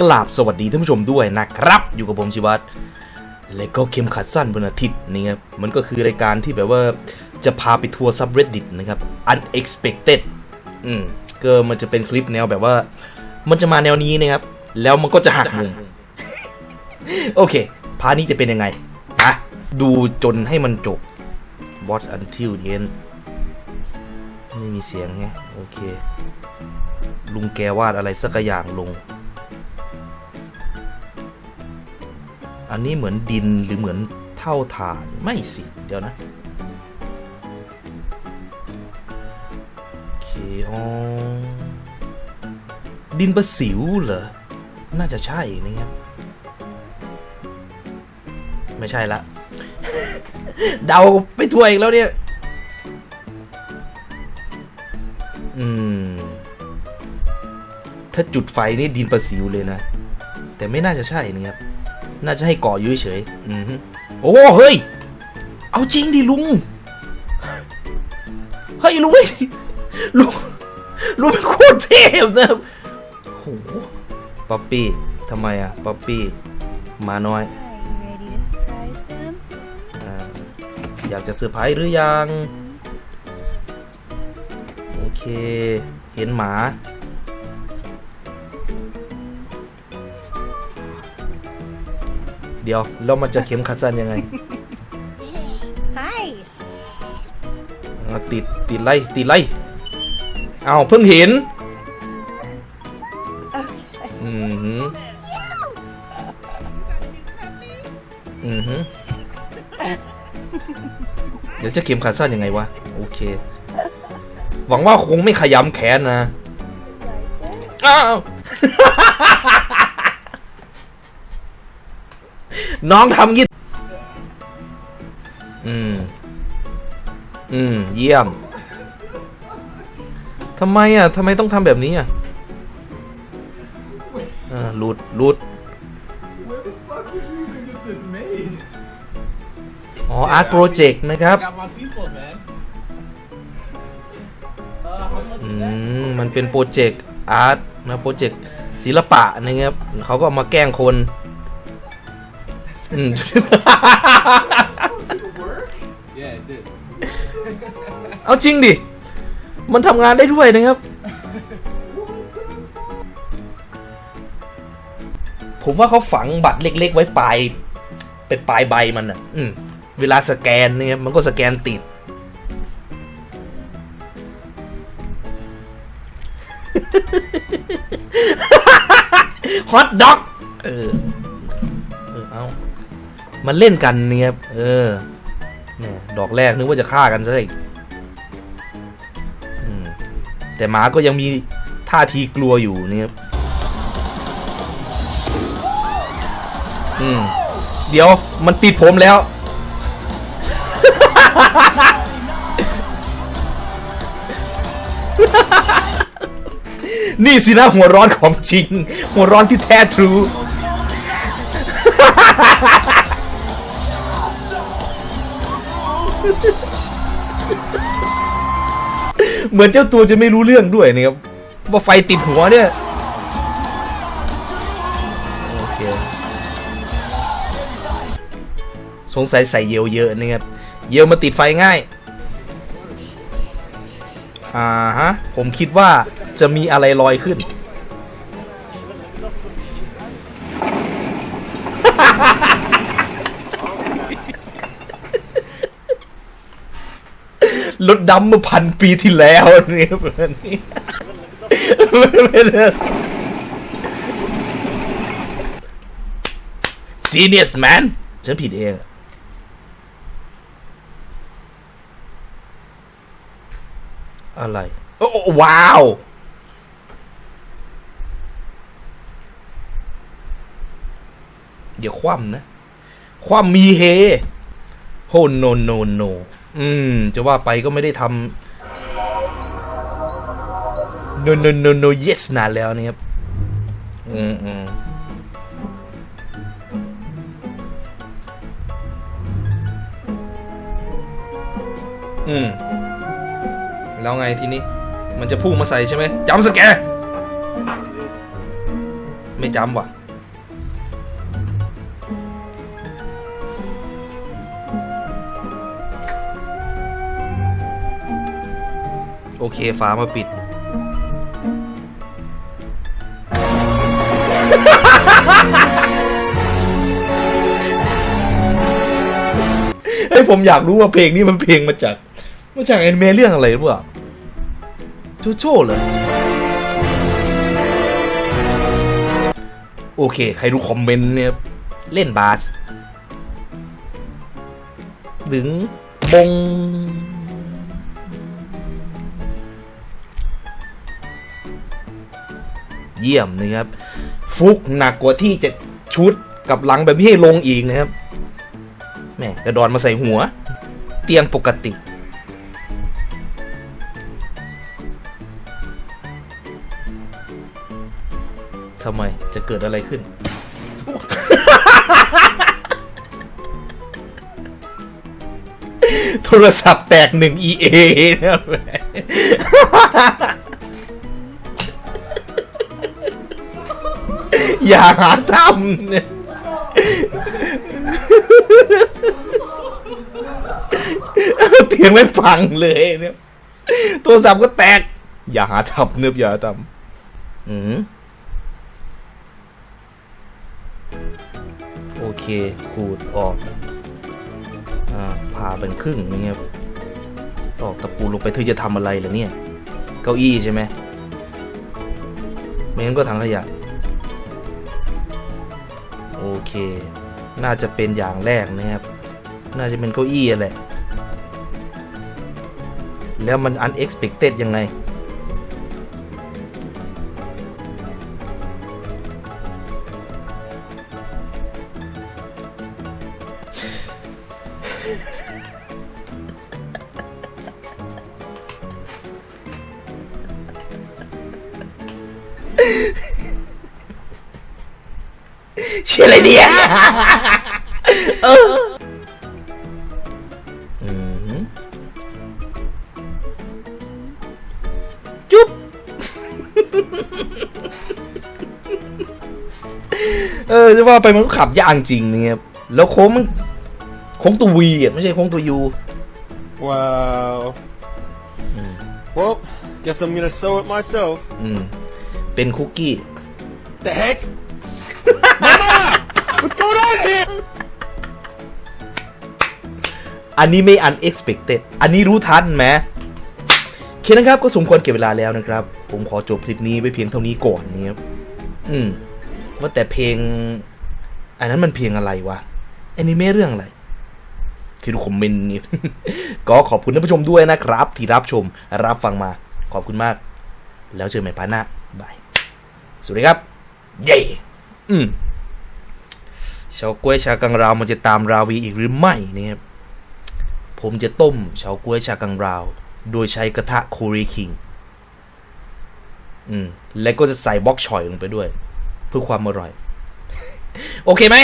กราบสวัสดีท่านผู้ชมด้วยนะครับ อยู่กับผมชิวัตรและก็เข็มขัดสั้นบนอาทิตย์นี่ครับมันก็คือรายการที่แบบว่าจะพาไปทัวร์ subreddit นะครับ unexpected อืมก็มันจะเป็นคลิปแนวแบบว่า มันจะมาแนวนี้นะครับ แล้วมันก็จะหักมุม โอเค พานี้จะเป็นยังไงอะดูจนให้มันจบ watch until the end ไม่มีเสียงไง โอเค ลุงแกวาดอะไรสักอย่างลง อันนี้เหมือนดินหรือเหมือนเท่าฐานไม่สิเดี๋ยวนะโอเคอ๋อดินประสิวเหรอ น่าจะใช่นะครับ ไม่ใช่ละ เดาไปทั่วอีกแล้วเนี่ย อืม ถ้าจุดไฟนี่ดินประสิวเลยนะ แต่ไม่น่าจะใช่นะครับ น่าจะให้เกาะอยู่เฉยๆอือฮึโอ้เฮ้ย เอาจริงดิลุง เฮ้ยลุงลุงลุงเป็นโคตรเทพนะโหป๊อปปี้ทำไมอะป๊อปปี้มาน้อย Are you ready to surprise them? อ่าอยากจะเซอร์ไพรส์หรือยัง โอเค เห็นหมา เดี๋ยวเรามาจะเข็มขัดสั้นยังไง Hi. อ่าติดติดไล่ติดไล่เอาวเพิ่งเห็นอือหืออือหือเดี๋ยวจะเข็มขัดสั้นยังไงวะโอเค หวังว่าคงไม่ขยำแขนนะอ้าว น้องทำงี้อืม อืม เยี่ยมทำไมอะทำไมต้องทำแบบนี้อะอ่าหลุดหลุดอ๋ออาร์ตโปรเจกต์นะครับ อืม มันเป็นโปรเจกต์อาร์ตนะโปรเจกต์ศิลปะนะครับเขาก็มาแกล้งคน อืม Yeah, it did. เอาจริงดิ มันทำงานได้ด้วยนะครับ ผมว่าเขาฝังบัตรเล็ก ๆ ไว้ปลาย เป็นปลายใบมันอะ อืม เวลาสแกนเนี่ยมันก็สแกนติด ฮอตด็อก เออเออเอา มันเล่นกันเนี่ยครับเออเนี่ยดอกแรกนึกว่าจะฆ่ากันซะอีกแต่หมาก็ยังมีท่าทีกลัวอยู่เนี่ยครับอืมเดี๋ยวมันติดผมแล้ว นี่สินะหัวร้อนของจริง หัวร้อนที่แท้ทรู เหมือนเจ้าตัวจะไม่รู้เรื่องด้วยนะครับว่าไฟติดหัวเนี่ย โอเค สงสัยใส่เยลเยอะนะครับ เยลมาติดไฟง่าย อ่าฮะ ผมคิดว่าจะมีอะไรลอยขึ้น รถดำเมื่อพันปีที่แล้วนี่แบบนี้ไม่ได้ Genius man ฉันผิดเองอะไรโอ้โอ้ว้าว เดี๋ยวคว่ำนะ คว่ำมีเฮโฮโนโนโน อืม จะว่าไปก็ไม่ได้ทำ no no no no yes นานแล้วนะครับ อืมอืมอืม แล้วไงทีนี้ มันจะพุ่งมาใส่ใช่ไหมจำสแก ไม่จำว่ะ โอเคฝามาปิด เฮ้ยผมอยากรู้ว่าเพลงนี้มันเพลงมาจาก มาจากแอนิเมะเรื่องอะไรหรือเปล่าโจโจ้เหรอโอเค ใครดูคอมเมนต์เนี่ย เล่นบาสดึงบง เยี่ยมนะครับ ฟุกหนักกว่าที่จะชุดกับหลังแบบนี้ให้ลงอีกนะครับแม่กระดอนมาใส่หัว เตียงปกติทำไมจะเกิดอะไรขึ้น โทรศัพท์แตกหนึ่ง EA นะ อย่าหาทำเนี่ยเตียงไม่ฟังเลยเนี่ยโทรศัพท์ก็แตก อย่าหาทำเนืบอย่าทำอืมโอเค ขูดออก อ่าผ่าเป็นครึ่งอย่างเงี้ยตอกตะปูลงไปเธอจะทำอะไรเหรอเนี่ย เก้าอี้ใช่ไหมไม่งั้นก็ถังขยะ โอเค น่าจะเป็นอย่างแรกนะครับ น่าจะเป็นเก้าอี้อะแหละแล้วมัน unexpected ยังไง เชื่ออะไรเนี่ยเอออืมจุ๊บเออจะว่าไปมันก็ขับยากจริงเนี่ยแล้วโค้งมันโค้งตัววีอะไม่ใช่โค้งตัวยู Wow. Well, guess I'm gonna sew it myself. อืมเป็นคุกกี้ The heck? อันนี้ไม่ unexpected อันนี้รู้ทันไหมเคนะครับก็สมควรเก็บเวลาแล้วนะครับ ผมขอจบคลิปนี้ไว้เพียงเท่านี้ก่อนนะครับอืม ว่าแต่เพลง อันนั้นมันเพลงอะไรวะแอนิเมะเรื่องอะไรคือดูคอมเมนต์นี่ก็ขอบคุณท่านผู้ชมด้วยนะครับ ที่รับชมรับฟังมา ขอบคุณมาก แล้วเจอกันใหม่พาร์ทหน้าบายสวัสดีครับ เย้อืม เฉาก้วยชากังราวมันจะตามราวีอีกหรือไม่นี่ยผมจะต้มเฉาก๊วยชากังราว โดยใช้กระทะโครีคิงอืมและก็จะใส่บล็อกชอยลงไปด้วย เพื่อความอร่อย โอเคไหม